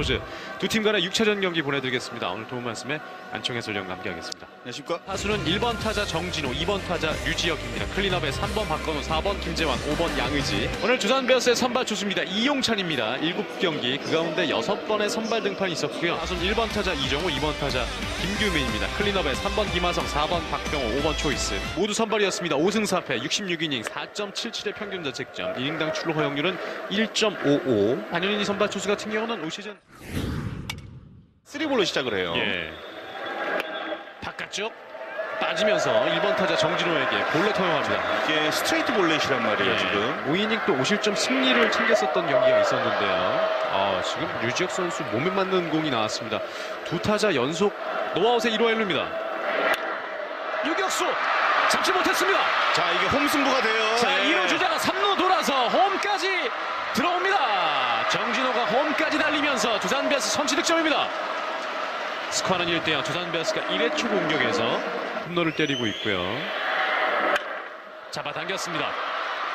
프로즈 두 팀 간의 6차전 경기 보내드리겠습니다. 오늘 도움 말씀에 안청 해설위원과 함께하겠습니다. 안녕하십니까? 타수는 1번 타자 정진호, 2번 타자 류지혁입니다. 클린업에 3번 박건우, 4번 김재환, 5번 양의지. 오늘 두산 베어스의 선발 투수입니다. 이용찬입니다. 7경기 그 가운데 6번의 선발 등판이 있었고요. 타수는 1번 타자 이정우, 2번 타자 김규민입니다. 클린업에 3번 김하성, 4번 박병호, 5번 초이스. 모두 선발이었습니다. 5승 4패, 66이닝, 4.77의 평균 자책점, 1인당 출루 허용률은 1.55. 단연히 선발 투수 같은 경우는 올 시즌 3볼로 시작을 해요. 예. 바깥쪽 빠지면서 1번 타자 정진호에게 볼넷 허용합니다. 이게 스트레이트 볼넷이란 말이에요, 예. 지금. 5이닝 또 5실점 승리를 챙겼었던 경기가 있었는데요. 아, 지금 류지혁 선수 몸에 맞는 공이 나왔습니다. 두 타자 연속 노아웃의 1호 1루입니다. 유격수 잡지 못했습니다. 자, 이게 홈승부가 돼요. 자, 예. 1루 주자가 3루 돌아서 홈까지 들어옵니다. 정진호가 홈까지 달리면서 두산 베어스 선취 득점입니다. 스코어는 1대0 두산 베어스가 1회 초 공격에서 홈런을 때리고 있고요. 잡아당겼습니다.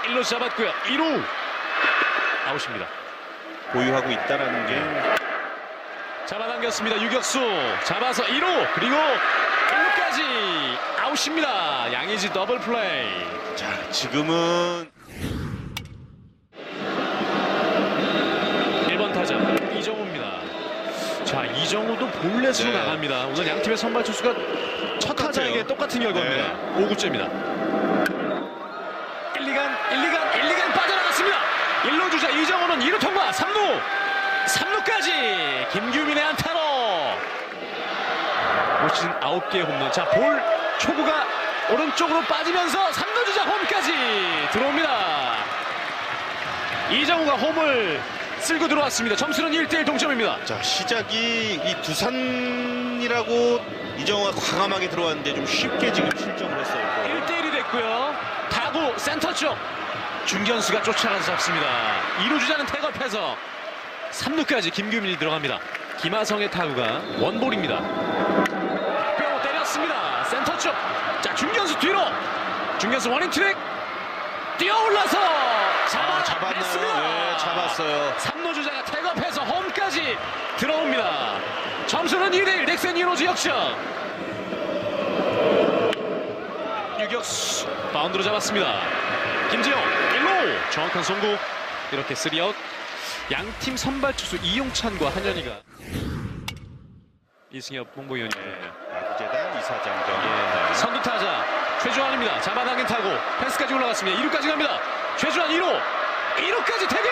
1루 잡았고요. 2루 아웃입니다. 보유하고 있다라는 게 잡아당겼습니다. 유격수 잡아서 2루 그리고 1루까지 아웃입니다. 양의지 더블 플레이. 자, 지금은 1번 타자 이정우입니다. 자 이정우도 볼넷으로 네. 나갑니다. 오늘 양 팀의 선발 투수가 첫 타자에게 똑같은 결과입니다. 네. 5구째입니다. 1, 2간 1, 2간 1, 2간 빠져나갔습니다. 1루 주자 이정우는 2루 통과 3루 3루까지 김규민의 안타로 올 시즌 9개의 홈런 자 볼 초구가 오른쪽으로 빠지면서 3루 주자 홈까지 들어옵니다. 이정우가 홈을 쓸고 들어왔습니다. 점수는 1대1 동점입니다. 자, 시작이 이 두산이라고 이정우가 과감하게 들어왔는데 좀 쉽게 지금 실점을 했어요. 1대1이 됐고요. 타구 센터 쪽 중견수가 쫓아가서 잡습니다. 2루 주자는 태업해서 3루까지 김규민이 들어갑니다. 김하성의 타구가 원볼입니다. 뼈 때렸습니다. 센터 쪽. 자 중견수 뒤로. 중견수 원인 트랙 뛰어올라서 아, 잡았나요? 네, 잡았어요. 3루 주자가 태업해서 홈까지 들어옵니다. 점수는 2대1 넥센 이로즈 역전. 유격수 바운드로 잡았습니다. 김재영 1루 정확한 송구 이렇게 3아웃 양팀 선발 투수 이용찬과 한현희가 이승엽 홍보위원입니다. 야구재단 이사장정. 예, 선두 타자 최주환입니다. 잡아당긴 타고 펜스까지 올라갔습니다. 2루까지 갑니다. 최주환 2루 2루까지 태길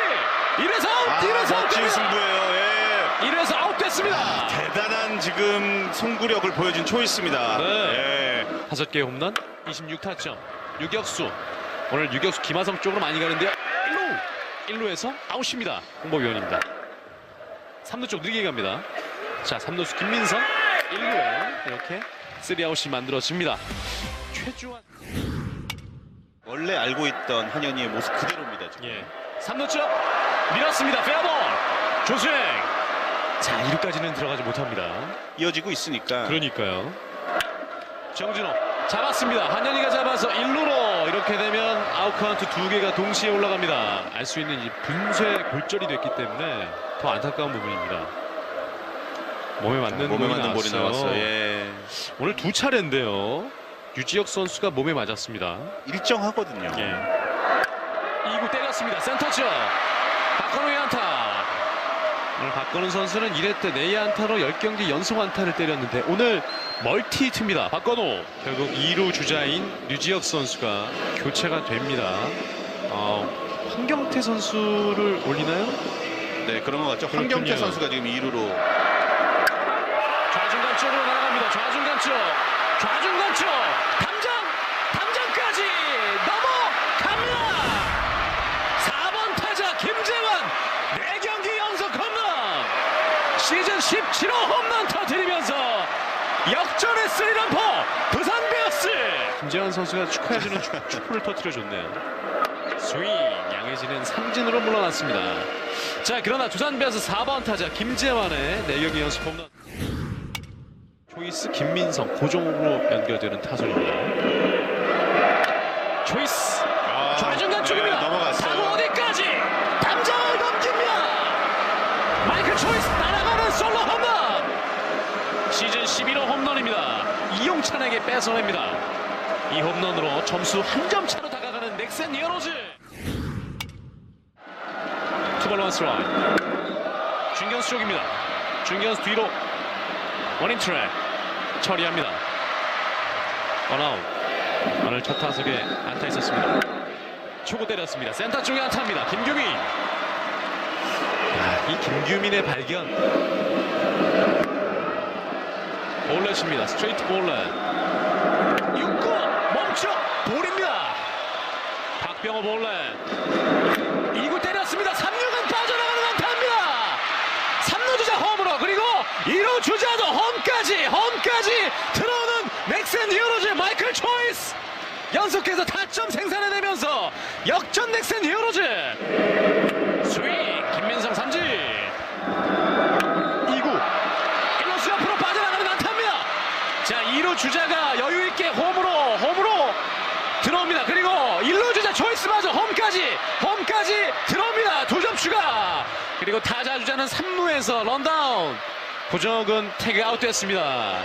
1에서 아웃 아, 1에서 멋진 아웃 됩니다. 승부예요. 예. 1에서 아웃 됐습니다. 대단한 지금 송구력을 보여준 초이스입니다. 네. 예. 다섯 개의 홈런, 26타점, 유격수. 오늘 유격수 김하성 쪽으로 많이 가는데요. 1루, 1루에서 아웃입니다. 홍보위원입니다. 3루 쪽 느리게 갑니다. 자, 3루수 김민성 1루에 이렇게 3아웃이 만들어집니다. 최주환. 원래 알고 있던 한현희의 모습 그대로입니다. 지금. 예. 3루 쪽 밀었습니다. 페어볼. 조수행. 자, 2루까지는 들어가지 못합니다. 이어지고 있으니까 그러니까요. 정진호 잡았습니다. 한현희가 잡아서 1루로 이렇게 되면 아웃 카운트 두 개가 동시에 올라갑니다. 알 수 있는 이 분쇄 골절이 됐기 때문에 더 안타까운 부분입니다. 몸에 맞는 몸에 맞는 볼이 나왔어요. 예. 오늘 두 차례인데요. 유지혁 선수가 몸에 맞았습니다. 일정하거든요. 예. 2구 때렸습니다. 센터 쪽 박건우의 안타. 오늘 박건우 선수는 1회 때 내야 안타로 10경기 연속 안타를 때렸는데 오늘 멀티 히트입니다. 박건우 결국 2루 주자인 류지혁 선수가 교체가 됩니다. 어, 황경태 선수를 올리나요? 네, 그런 것 같죠. 황경태 선수가 지금 2루로 좌중간 쪽으로 날아갑니다. 좌중간 쪽. 좌중간 쪽. 담장. 담장까지 넘어갑니다. 4번 타자 김재환. 4경기 연속 홈런. 시즌 17호 홈런 터뜨리면서 역전의 스리런포 부산 베어스. 김재환 선수가 축하해주는 축- 축구를 터뜨려줬네요. 스윙 양해진은 삼진으로 물러났습니다. 자 그러나 두산 베어스 4번 타자 김재환의 4경기 연속 홈런. 루이스 김민성 고정으로 연결되는 타선입니다. 조이스 아, 좌중간 네, 쪽입니다. 네, 넘어갔어요. 타고 어디까지 담장을 넘깁니다. 마이클 조이스 따라가는 솔로 홈런 시즌 11호 홈런입니다. 이용찬에게 뺏어냅니다. 이 홈런으로 점수 한 점 차로 다가가는 넥센 히어로즈 투발로 한스라이 중견수 쪽입니다. 중견수 뒤로 원인 트랙 처리합니다. 원아웃. 오늘 첫 타석에 안타 있었습니다. 초구 때렸습니다. 센터 쪽에 안타입니다. 김규민. 야, 이 김규민의 발견. 볼렛입니다. 스트레이트 볼렛. 6구 멈춰 볼입니다. 박병호 볼렛. 2구 때렸습니다. 3루간 빠져나가는 안타입니다. 3루 주자 홈으로 그리고 2루 주자도 홈까지 홈 까지 들어오는 넥센 히어로즈 마이클 초이스 연속해서 타점 생산해내면서 역전 넥센 히어로즈 스윙 김민성 삼진 2구 1루수 옆으로 빠져나가는 안타입니다. 자, 2루 주자가 여유있게 홈으로, 홈으로 들어옵니다. 그리고 1루 주자 초이스마저 홈까지, 홈까지 들어옵니다. 두 점 추가. 그리고 타자 주자는 3루에서 런다운. 고정은 태그 아웃 됐습니다.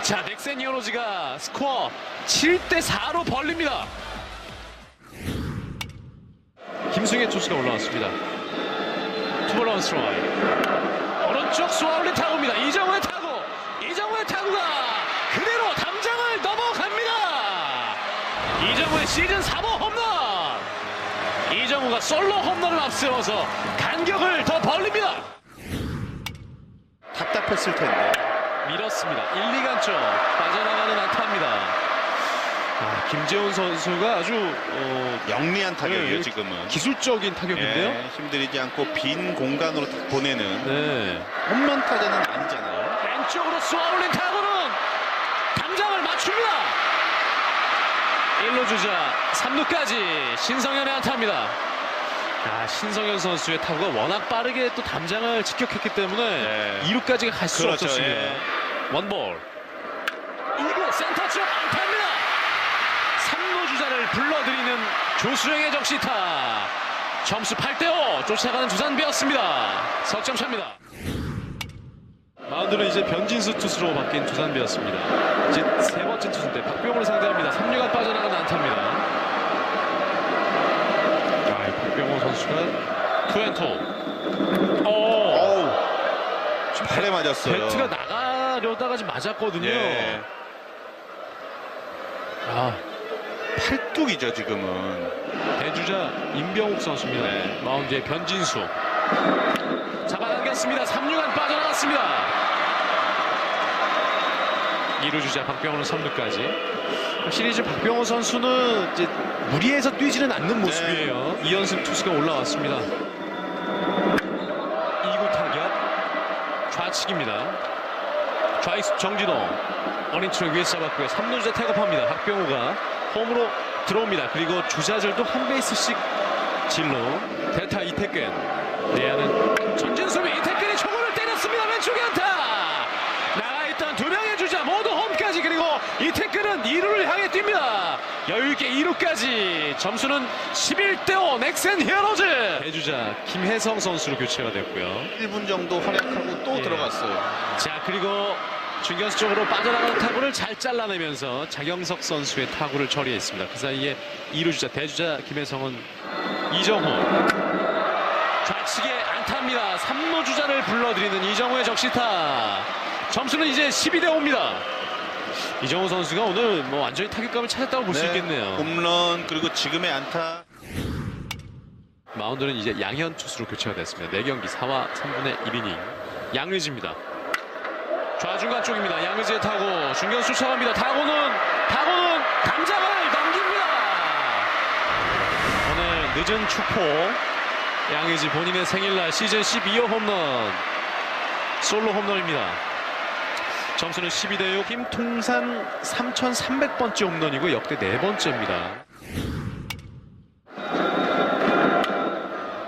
자, 넥센 히어로즈가 스코어 7대 4로 벌립니다. 김승혜 투수가 올라왔습니다. 투볼런 스트라이크. 오른쪽 수아울리 타구입니다. 이정우의 타구. 이정우의 타구가 그대로 담장을 넘어갑니다. 이정우의 시즌 4호 홈런. 이정우가 솔로 홈런을 앞세워서 간격을 더 벌립니다. 답답했을 텐데. 밀었습니다. 1, 2간 쪽 빠져나가는 안타입니다. 아, 김재훈 선수가 아주 어, 영리한 타격이에요 네, 지금은. 기술적인 타격인데요. 예, 힘들이지 않고 빈 공간으로 딱 보내는 네. 홈런 타자는 아니잖아요. 왼쪽으로 쏘아올린 타구는 담장을 맞춥니다. 1루 주자 3루까지 신성현의 안타입니다. 아, 신성현 선수의 타구가 워낙 빠르게 또 담장을 직격했기 때문에 네. 2루까지 갈수 그렇죠, 없었습니다. 예. 원볼. 2구 센터 쪽 안타입니다. 3루 주자를 불러들이는 조수영의 적시타. 점수 8대5 쫓아가는 두산 베었습니다. 석점 차입니다. 마운드는 이제 변진수 투수로 바뀐 두산 베었습니다. 이제 세 번째 투수인데 박병호를 상대합니다. 3루가 빠져나가는 안타입니다. 아, 이 박병호 선수가 투앤투. 오, 어우, 발에 맞았어요. 배트가 나가려다가 지금 맞았거든요. 예, 아, 팔뚝이죠 지금은. 대주자 임병욱 선수입니다. 네. 마운드에 변진수. 잡아당겼습니다. 3루간 빠져나갔습니다. 2루 주자 박병호는 3루까지. 확실히 이제 박병호 선수는 이제 무리해서 뛰지는 않는 모습이에요. 이연승 투수가 올라왔습니다. 2구 타격. 좌측입니다. 좌익수 정진호. 어린트를 위에 잡았고요. 3루 주자 태업합니다. 박병호가 홈으로 들어옵니다. 그리고 주자들도 한 베이스씩 진로 대타 이태근 내야는 전진 수비 이태근이 초구를 때렸습니다. 왼쪽에 안타 나가있던 두 명의 주자 모두 홈까지 그리고 이태근은 2루를 향해 뜁니다. 여유있게 2루까지 점수는 11대5 넥센 히어로즈 대주자 김혜성 선수로 교체가 됐고요. 1분 정도 활약하고 또 예. 들어갔어요. 자 그리고 중견수 쪽으로 빠져나가는 타구를 잘 잘라내면서 장영석 선수의 타구를 처리했습니다. 그 사이에 2루 주자 대주자 김혜성은 이정호 좌측에 안타입니다. 3루 주자를 불러들이는 이정호의 적시타 점수는 이제 12대 5입니다. 이정호 선수가 오늘 뭐 완전히 타격감을 찾았다고 볼수 네, 있겠네요. 홈런 그리고 지금의 안타. 마운드는 이제 양현 투수로 교체가 됐습니다. 4경기 4와 3분의 1이닝 양의지입니다. 좌중간 쪽입니다. 양의지의 타고 중견수 쫓아갑니다. 타고는 타고는 담장을 넘깁니다. 오늘 늦은 축포 양의지 본인의 생일날 시즌 12호 홈런 솔로 홈런입니다. 점수는 12대 6. 팀 통산 3,300번째 홈런이고 역대 네 번째입니다.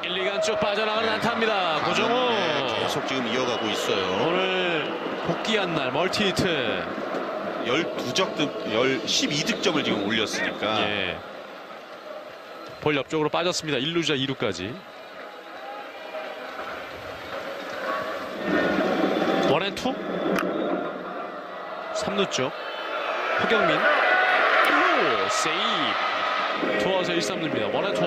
1, 2간 쭉 빠져나가는 안타입니다. 고정호. 네, 계속 지금 이어가고 있어요. 오늘 복귀한 날 멀티 히트. 12득, 1 12득점을 지금 올렸으니까. 예. 볼 옆쪽으로 빠졌습니다. 1루자 2루까지. 원앤투. 3루 쪽. 허경민. 1루 세이브. 투아웃에 1, 3루입니다. 원앤투.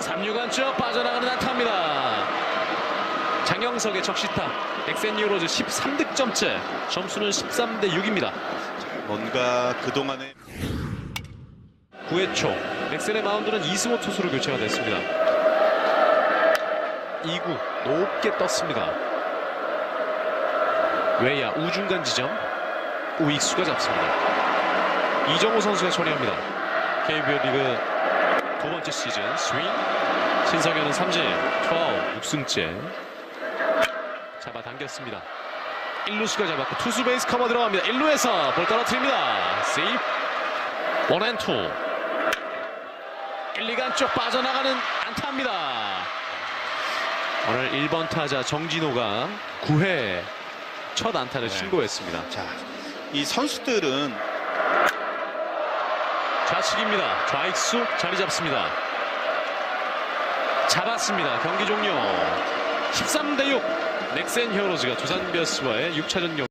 3루 간 쪽 빠져나가는 안타입니다. 장영석의 적시타. 엑센 히어로즈 13득점째. 점수는 13대 6입니다. 뭔가 그동안에 9회 초. 넥센의 마운드는 이승호 투수로 교체가 됐습니다. 2구 높게 떴습니다. 외야 우중간 지점 우익수가 잡습니다. 이정우 선수가 처리합니다. KBO 리그 두 번째 시즌 스윙 신성현은 삼진 투아웃 6승째 잡아당겼습니다. 1루수가 잡았고 투수 베이스 커버 들어갑니다. 1루에서 볼 떨어뜨립니다. 세이프 원앤투 1, 2간 쪽 빠져나가는 안타입니다. 오늘 1번 타자 정진호가 9회 첫 안타를 네. 신고했습니다. 자, 이 선수들은 좌측입니다. 좌익수 자리 잡습니다. 잡았습니다. 경기 종료. 13대 6. 넥센 히어로즈가 두산 베어스와의 6차전 경